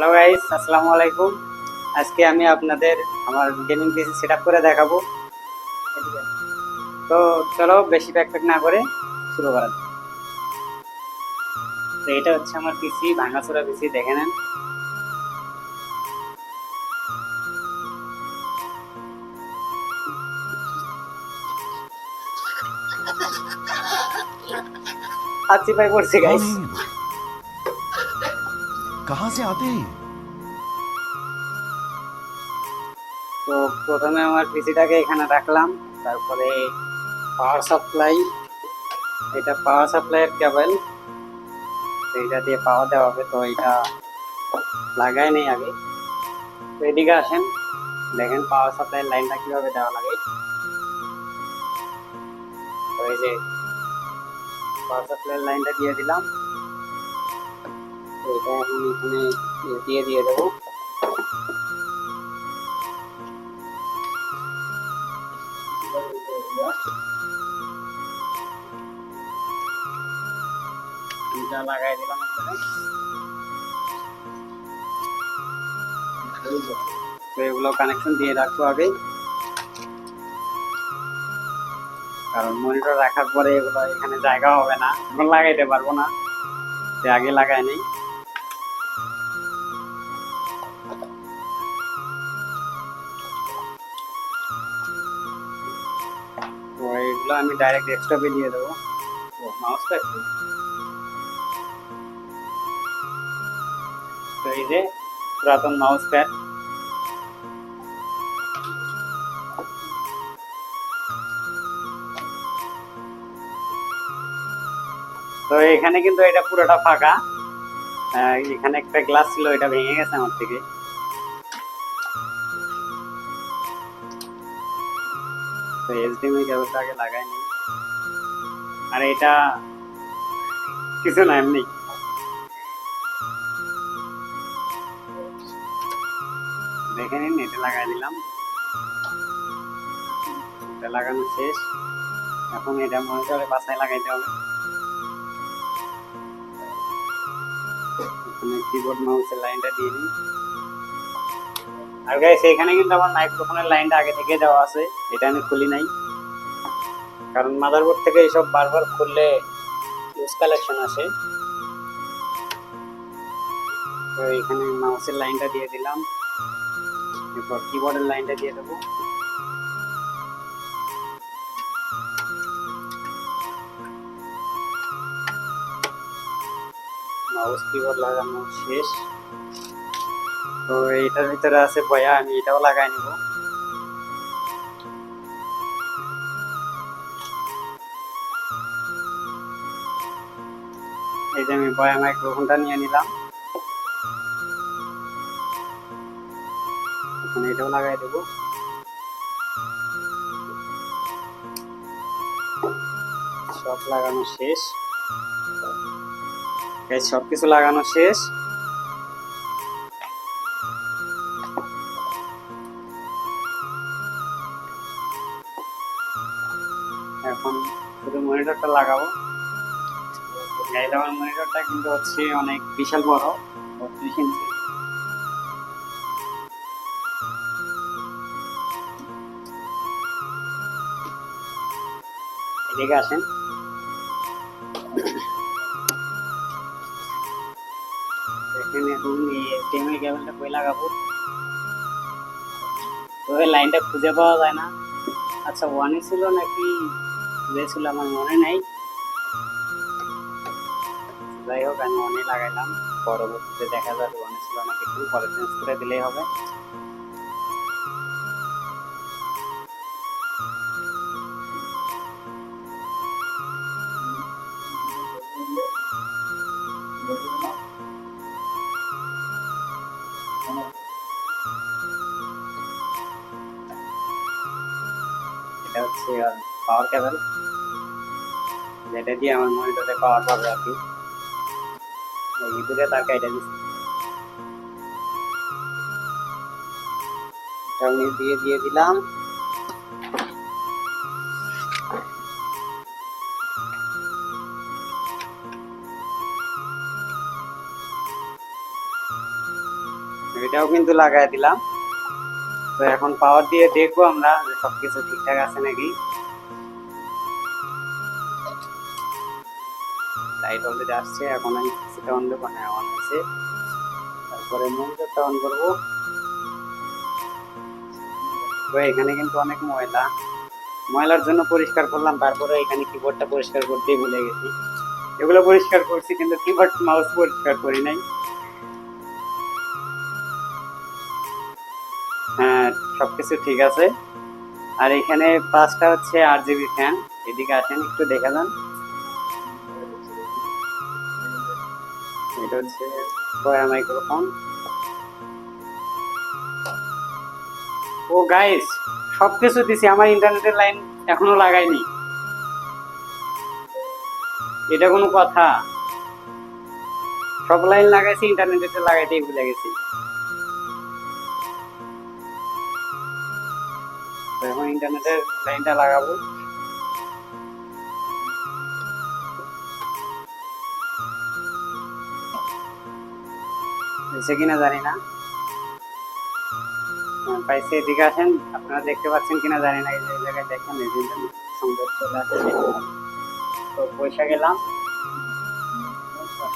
Hello guys আসসালামু আলাইকুম আজকে আমি আপনাদের আমার গেমিং পিসি সেট করে দেখাবো। তো চলো, বেশি প্যাকপ্যাক না করে শুরু করা তো এটা হচ্ছে আমার পিসি ভাঙাচোরা পিসি দেখে নেন। আচ্ছা ভাই, পড়ছে গাইস कहाँ से आते हैं ये? তো প্রথমে আমার পিসিটাকে এখানে রাখলাম তারপরে পাওয়ার সাপ্লাই এটা পাওয়ার সাপ্লাইয়ের কেবল এইটা দিয়ে পাওয়ার দেওয়া হবে তো এটা লাগাই নেই আগে তো এদিকে আসেন দেখেন পাওয়ার সাপ্লাইয়ের লাইনটা কিভাবে দেওয়া লাগে তো এই যে পাওয়ার সাপ্লাইয়ের লাইনটা দিয়ে দিলাম এটা এখন এখানে দিয়ে দিয়ে দেবো এগুলো কানেকশন দিয়ে রাখব আগে কারণ মনিটর রাখার পরে এগুলো এখানে জায়গা হবে না। এখন লাগাইতে পারব না। আগে লাগাই নেই। এগুলো আমি ডাইরেক্ট ডেস্কটপে দিয়ে দেবো। মাউসটা একটু। এই যে পুরাতন মাউস প্যাড তো এখানে কিন্তু এটা পুরোটা ফাঁকা। এখানে একটা গ্লাস ছিল, এটা ভেঙে গেছে আমার থেকে। তো এইচডিএমআই কেবলটা আগে লাগাইনি আর এটা কিছু না, এমনি। দেখে নিন, এটা লাগাই দিলাম। এটা লাগানো শেষ। এখন এটা মনিটরে বাসায় লাগাইতে হবে। কিবোর্ড মাউসের লাইনটা দিয়ে দিই আর গাইস এখানে কিন্তু আমার মাইক্রোফোনের লাইনটা আগে থেকে দেওয়া আছে। এটা আমি খুলি নাই। কারণ মাদারবোর্ড থেকে এইসব বারবার খুললে ইউজ কালেকশন আসে। তো এখানে মাউসের লাইনটা দিয়ে দিলাম। এরপর কিবোর্ডের লাইনটা দিয়ে দেবো। মাউস কিবোর্ড লাগানো শেষ। তো এইটার ভিতরে আছে বয়া, আমি এটাও লাগাই নিব। এই যে আমি বয়া মাইক্রোফোনটা নিয়ে নিলাম। এটাও লাগাই দেব। সব লাগানো শেষ। গাইস সবকিছু লাগানো শেষ। মনিটরটা লাগাবো। গাইজ আমার মনিটরটা কিন্তু হচ্ছে অনেক বিশাল বড়, বত্রিশ ইঞ্চি এদিকে আসেন। লাইনটা খুঁজে পাওয়া যায় না। আচ্ছা ওয়ানে ছিল নাকি টুয়ে ছিল আমার মনে নাই। যাই হোক, আমি ওয়ানে লাগাইলাম, পরবর্তীতে দেখা যাবে ওয়ানে ছিল নাকি টু পরে চেঞ্জ করে দিলেই হবে। এটা হচ্ছে পাওয়ার কেবল। যেটা দিয়ে আমার মনিটরে পাওয়ার পাবে আর কি। ভিতরে তাকে এটা দিচ্ছি দিয়ে দিয়ে দিলাম। এটাও কিন্তু লাগাই দিলাম। তো এখন পাওয়ার দিয়ে দেখব আমরা সবকিছু ঠিকঠাক আছে নাকি। লাইট অলরেডি আসছে, এখন আমি সেটা অন দেবো হ্যাঁ অন হয়েছে। তারপরে মনিটরটা অন করব। এখানে কিন্তু অনেক ময়লা। ময়লার জন্য পরিষ্কার করলাম, তারপরে এখানে কিবোর্ডটা পরিষ্কার করতেই ভুলে গেছি। এগুলো পরিষ্কার করছি, কিন্তু কিবোর্ড মাউস পরিষ্কার করি নাই। হ্যাঁ সবকিছু ঠিক আছে। আর এখানে পাঁচটা হচ্ছে আট জিবি ফ্যান এদিকে আসেন, একটু দেখে যান এটা হচ্ছে বয়া মাইক্রোফোন ও গাইস সবকিছু দিছি, আমার ইন্টারনেটের লাইন এখনও লাগাইনি। এটা কোনো কথা। সব লাইন লাগাইছি ইন্টারনেটে লাগাইতেই ভুলে গেছি। এখন ইন্টারনেটের লাইনটা লাগাবো। এসে কিনা জানি না। পাইছে এদিকে আসেন, আপনারা দেখতে পাচ্ছেন কিনা জানি না, এই জায়গায় দেখেন, এই সংযোগ চলে আসছে। তো পয়সা গেলাম।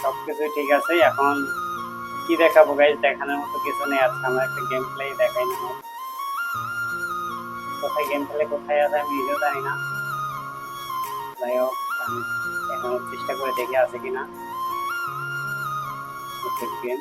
সব কিছু ঠিক আছে, এখন কি দেখাবো গাইজ দেখানোর মতো কিছু নেই আছে আমার একটা গেম প্লে দেখাই না কোথায় গেম প্লে কোথায় আছে আমি নিজেও জানি না। যাই হোক, আমি এখন চেষ্টা করে দেখে আছে কিনা। গেম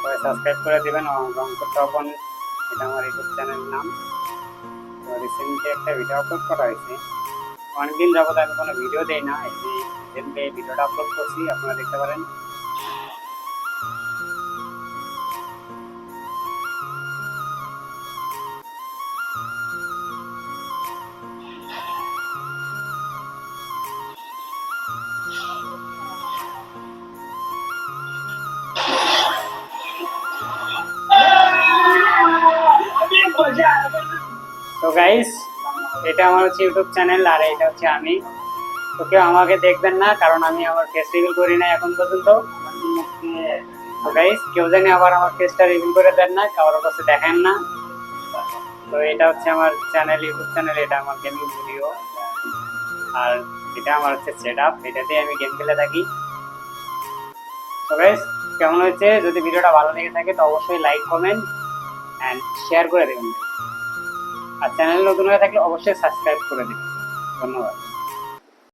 সবাই সাবস্ক্রাইব করে দেবেন। রংপুর তপন, এটা আমার ইউটিউব চ্যানেল নাম। তো রিসেন্টলি একটা ভিডিও আপলোড করা হয়েছে। অনেকদিন যাবত আমি কোনো ভিডিও দেই না, এই ভিডিওটা আপলোড করছি, আপনারা দেখতে পারেন। গাইস এটা আমার হচ্ছে ইউটিউব চ্যানেল আর এটা হচ্ছে আমি। তো কেউ আমাকে দেখবেন না, কারণ আমি আমার ফেস রিভিল করি না এখন পর্যন্ত। তো গাইস কেউ জানি আবার আমার ফেসটা রিভিল করে দেন না, কারোর কাছে দেখেন না। তো এটা হচ্ছে আমার চ্যানেল ইউটিউব চ্যানেল এটা আমার গেমিং ভিডিও আর এটা আমার হচ্ছে সেট আপ এটাতে আমি গেম খেলে থাকি। তো গাইস কেমন হচ্ছে যদি ভিডিওটা ভালো লেগে থাকে, তো অবশ্যই লাইক কমেন্ট অ্যান্ড শেয়ার করে দেবেন। আর চ্যানেল নতুন হয়ে থাকলে অবশ্যই সাবস্ক্রাইব করে দিন ধন্যবাদ।